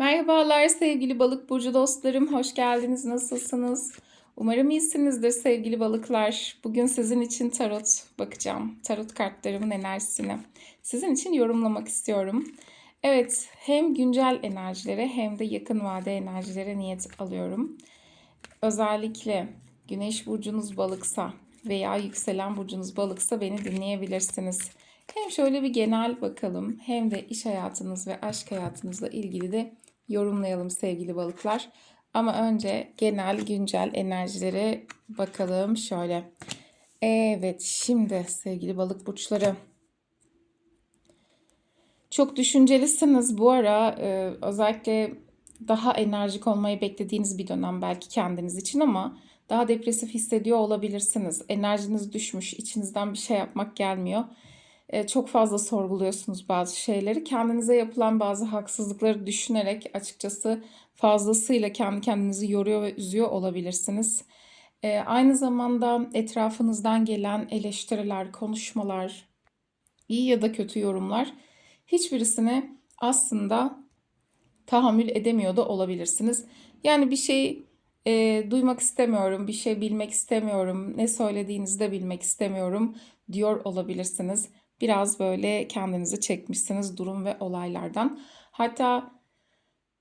Merhabalar sevgili balık burcu dostlarım. Hoş geldiniz. Nasılsınız? Umarım iyisinizdir sevgili balıklar. Bugün sizin için tarot bakacağım. Tarot kartlarımın enerjisini. Sizin için yorumlamak istiyorum. Evet, hem güncel enerjilere hem de yakın vade enerjilere niyet alıyorum. Özellikle güneş burcunuz balıksa veya yükselen burcunuz balıksa beni dinleyebilirsiniz. Hem şöyle bir genel bakalım hem de iş hayatınız ve aşk hayatınızla ilgili de yorumlayalım sevgili balıklar. Ama önce genel güncel enerjilere bakalım şöyle. Evet şimdi sevgili balık burçları. Çok düşüncelisiniz bu ara e, özellikle daha enerjik olmayı beklediğiniz bir dönem belki kendiniz için ama daha depresif hissediyor olabilirsiniz. Enerjiniz düşmüş, içinizden bir şey yapmak gelmiyor. E, çok fazla sorguluyorsunuz bazı şeyleri. Kendinize yapılan bazı haksızlıkları düşünerek açıkçası fazlasıyla kendi kendinizi yoruyor ve üzüyor olabilirsiniz. E, aynı zamanda etrafınızdan gelen eleştiriler, konuşmalar, iyi ya da kötü yorumlar hiçbirisine aslında tahammül edemiyor da olabilirsiniz. Yani bir şey e, duymak istemiyorum, bir şey bilmek istemiyorum, ne söylediğinizi de bilmek istemiyorum diyor olabilirsiniz. Biraz böyle kendinizi çekmişsiniz durum ve olaylardan. Hatta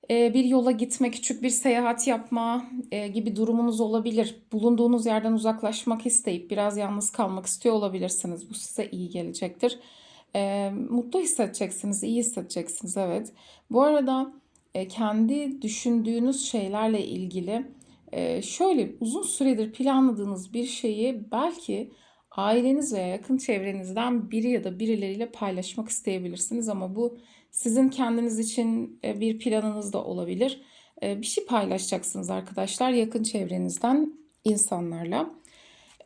e, bir yola gitme, küçük bir seyahat yapma e, gibi durumunuz olabilir. Bulunduğunuz yerden uzaklaşmak isteyip biraz yalnız kalmak istiyor olabilirsiniz. Bu size iyi gelecektir. E, mutlu hissedeceksiniz, iyi hissedeceksiniz evet. Bu arada kendi düşündüğünüz şeylerle ilgili şöyle uzun süredir planladığınız bir şeyi belki aileniz veya yakın çevrenizden biri ya da birileriyle paylaşmak isteyebilirsiniz ama bu sizin kendiniz için e, bir planınız da olabilir. E, bir şey paylaşacaksınız arkadaşlar yakın çevrenizden insanlarla.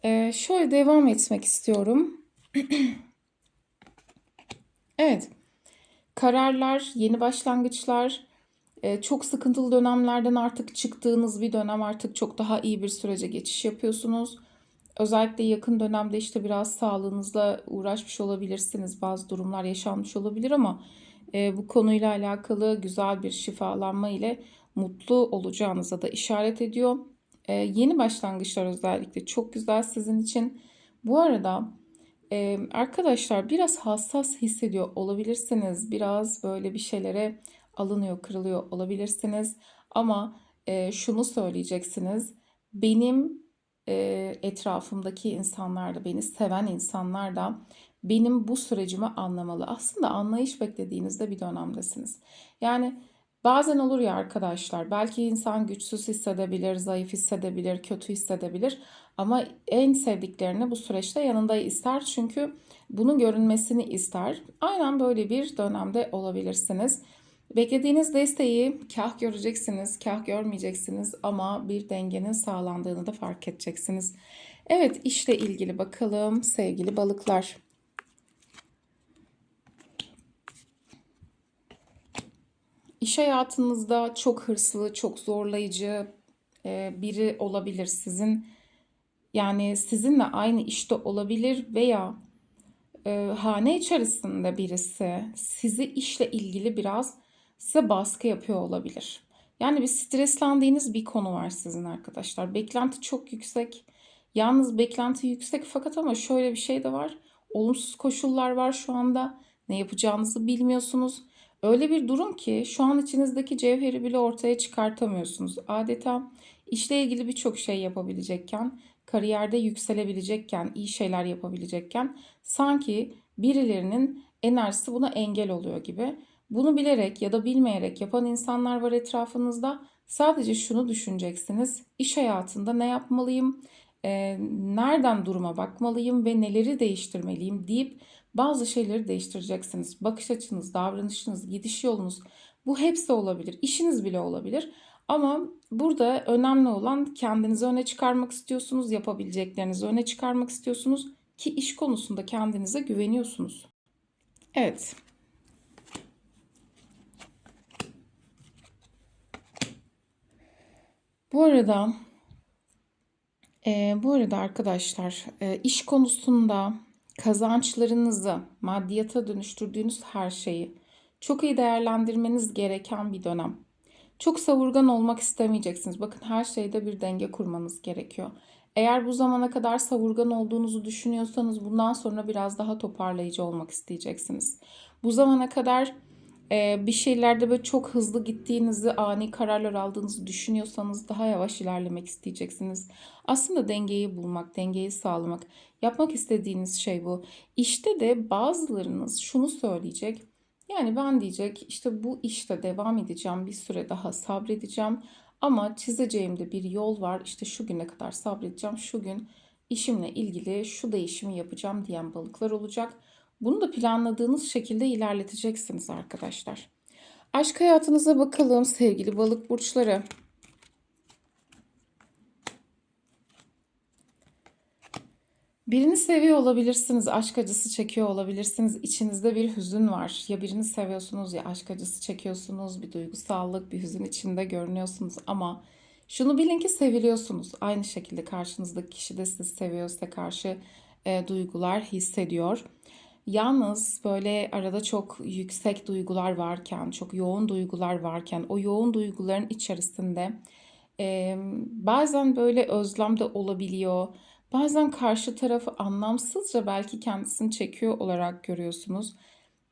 E, şöyle devam etmek istiyorum. evet. Kararlar, yeni başlangıçlar, çok sıkıntılı dönemlerden artık çıktığınız bir dönem artık çok daha iyi bir sürece geçiş yapıyorsunuz. Özellikle yakın dönemde işte biraz sağlığınızla uğraşmış olabilirsiniz. Bazı durumlar yaşanmış olabilir ama e, bu konuyla alakalı güzel bir şifalanma ile mutlu olacağınıza da işaret ediyor. E, yeni başlangıçlar özellikle çok güzel sizin için. Bu arada e, arkadaşlar biraz hassas hissediyor olabilirsiniz. Biraz böyle bir şeylere alınıyor, kırılıyor olabilirsiniz. Ama e, şunu söyleyeceksiniz. Benim e, etrafımdaki insanlar da beni seven insanlar da benim bu sürecimi anlamalı. Aslında anlayış beklediğinizde bir dönemdesiniz. Yani bazen olur ya arkadaşlar belki insan güçsüz hissedebilir, zayıf hissedebilir, kötü hissedebilir ama en sevdiklerini bu süreçte yanında ister çünkü bunun görünmesini ister. Aynen böyle bir dönemde olabilirsiniz. Beklediğiniz desteği kah göreceksiniz, kah görmeyeceksiniz ama bir dengenin sağlandığını da fark edeceksiniz. Evet, işle ilgili bakalım sevgili balıklar. İş hayatınızda çok hırslı, çok zorlayıcı e, biri olabilir sizin. Yani sizinle aynı işte olabilir veya e, hane içerisinde birisi sizi işle ilgili biraz size baskı yapıyor olabilir. Yani bir streslendiğiniz bir konu var sizin arkadaşlar. Beklenti çok yüksek. Yalnız beklenti yüksek fakat ama şöyle bir şey de var. Olumsuz koşullar var şu anda. Ne yapacağınızı bilmiyorsunuz. Öyle bir durum ki şu an içinizdeki cevheri bile ortaya çıkartamıyorsunuz. Adeta işle ilgili birçok şey yapabilecekken, kariyerde yükselebilecekken, iyi şeyler yapabilecekken sanki birilerinin enerjisi buna engel oluyor gibi. Bunu bilerek ya da bilmeyerek yapan insanlar var etrafınızda. Sadece şunu düşüneceksiniz. İş hayatında ne yapmalıyım? E, nereden duruma bakmalıyım ve neleri değiştirmeliyim deyip bazı şeyleri değiştireceksiniz. Bakış açınız, davranışınız, gidiş yolunuz bu hepsi olabilir. İşiniz bile olabilir. Ama burada önemli olan kendinizi öne çıkarmak istiyorsunuz, yapabileceklerinizi öne çıkarmak istiyorsunuz ki iş konusunda kendinize güveniyorsunuz. Evet, Bu arada e, bu arada arkadaşlar e, iş konusunda kazançlarınızı maddiyata dönüştürdüğünüz her şeyi çok iyi değerlendirmeniz gereken bir dönem. Çok savurgan olmak istemeyeceksiniz. Bakın her şeyde bir denge kurmanız gerekiyor. Eğer bu zamana kadar savurgan olduğunuzu düşünüyorsanız bundan sonra biraz daha toparlayıcı olmak isteyeceksiniz. Bu zamana kadar bir şeylerde böyle çok hızlı gittiğinizi, ani kararlar aldığınızı düşünüyorsanız daha yavaş ilerlemek isteyeceksiniz. Aslında dengeyi bulmak, dengeyi sağlamak, yapmak istediğiniz şey bu. İşte de bazılarınız şunu söyleyecek. Yani ben diyecek işte bu işte devam edeceğim, bir süre daha sabredeceğim. Ama çizeceğim de bir yol var. İşte şu güne kadar sabredeceğim, şu gün işimle ilgili şu değişimi yapacağım diyen balıklar olacak. Bunu da planladığınız şekilde ilerleteceksiniz arkadaşlar. Aşk hayatınıza bakalım sevgili balık burçları. Birini seviyor olabilirsiniz, aşk acısı çekiyor olabilirsiniz. İçinizde bir hüzün var. Ya birini seviyorsunuz ya aşk acısı çekiyorsunuz. Bir duygusallık, bir hüzün içinde görünüyorsunuz ama şunu bilin ki seviliyorsunuz. Aynı şekilde karşınızdaki kişi de sizi seviyor, size karşı e, duygular hissediyor. Yalnız böyle arada çok yüksek duygular varken, çok yoğun duygular varken, o yoğun duyguların içerisinde e, bazen böyle özlem de olabiliyor. Bazen karşı tarafı anlamsızca belki kendisini çekiyor olarak görüyorsunuz.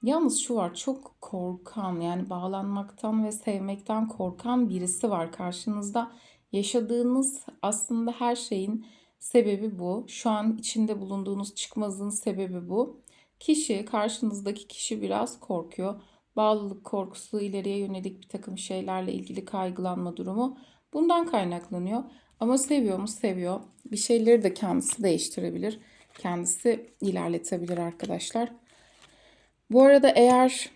Yalnız şu var çok korkan yani bağlanmaktan ve sevmekten korkan birisi var karşınızda. Yaşadığınız aslında her şeyin sebebi bu. Şu an içinde bulunduğunuz çıkmazın sebebi bu. Kişi, karşınızdaki kişi biraz korkuyor. Bağlılık korkusu, ileriye yönelik bir takım şeylerle ilgili kaygılanma durumu bundan kaynaklanıyor. Ama seviyor mu? Seviyor. Bir şeyleri de kendisi değiştirebilir. Kendisi ilerletebilir arkadaşlar. Bu arada eğer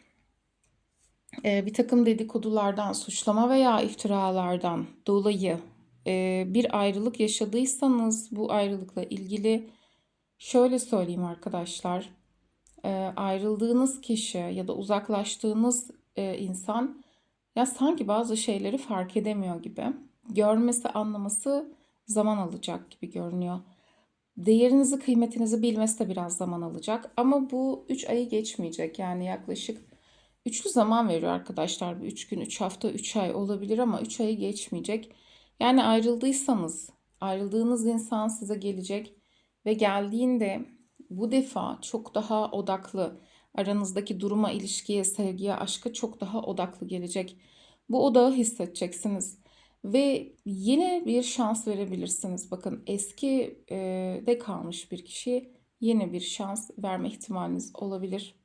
e, bir takım dedikodulardan, suçlama veya iftiralardan dolayı e, bir ayrılık yaşadıysanız bu ayrılıkla ilgili şöyle söyleyeyim arkadaşlar. E, ayrıldığınız kişi ya da uzaklaştığınız e, insan ya sanki bazı şeyleri fark edemiyor gibi. Görmesi, anlaması zaman alacak gibi görünüyor. Değerinizi, kıymetinizi bilmesi de biraz zaman alacak. Ama bu 3 ayı geçmeyecek. Yani yaklaşık üçlü zaman veriyor arkadaşlar. 3 gün, 3 hafta, 3 ay olabilir ama 3 ayı geçmeyecek. Yani ayrıldıysanız, ayrıldığınız insan size gelecek ve geldiğinde bu defa çok daha odaklı, aranızdaki duruma, ilişkiye, sevgiye, aşka çok daha odaklı gelecek. Bu odağı hissedeceksiniz. Ve yine bir şans verebilirsiniz. Bakın eski e, de kalmış bir kişiye yeni bir şans verme ihtimaliniz olabilir.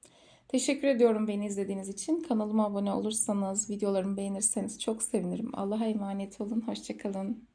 Teşekkür ediyorum beni izlediğiniz için. Kanalıma abone olursanız, videolarımı beğenirseniz çok sevinirim. Allah'a emanet olun. Hoşçakalın.